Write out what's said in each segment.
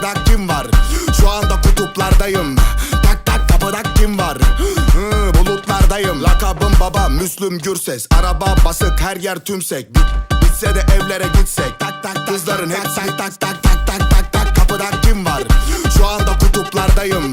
kapıda kim var? Şu anda kutuplardayım. Tak tak kapıda kim var? Hı, Bulutlardayım. Lakabım baba Müslüm Gürses. Araba basık her yer tümsek. Bit, Bitse de evlere gitsek. Tak tak Kızların hepsi tak tak tak tak tak tak tak Kapıda kim var? Şu anda kutuplardayım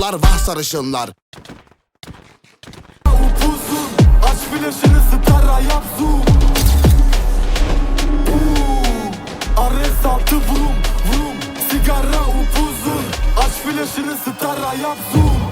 Sarılar vah sarışınlar. Upuzun Aç flaşını stara yap zoom. Ares altı vrum vrum Sigara upuzun. Aç flaşını stara yap zoom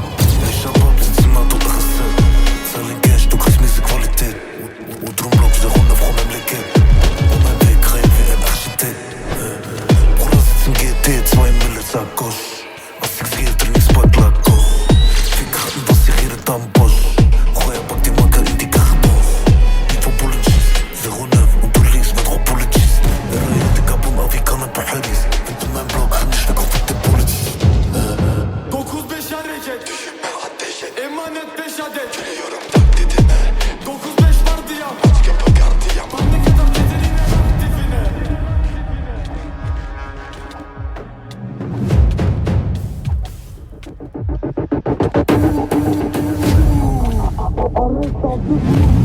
hareket. Düşünme ateş et. Emanet beş adet. Gülüyorum taklidine Dokuz beş var diyam Aç kapı gardiyam Bana kadar getirine dibine. Arı sabit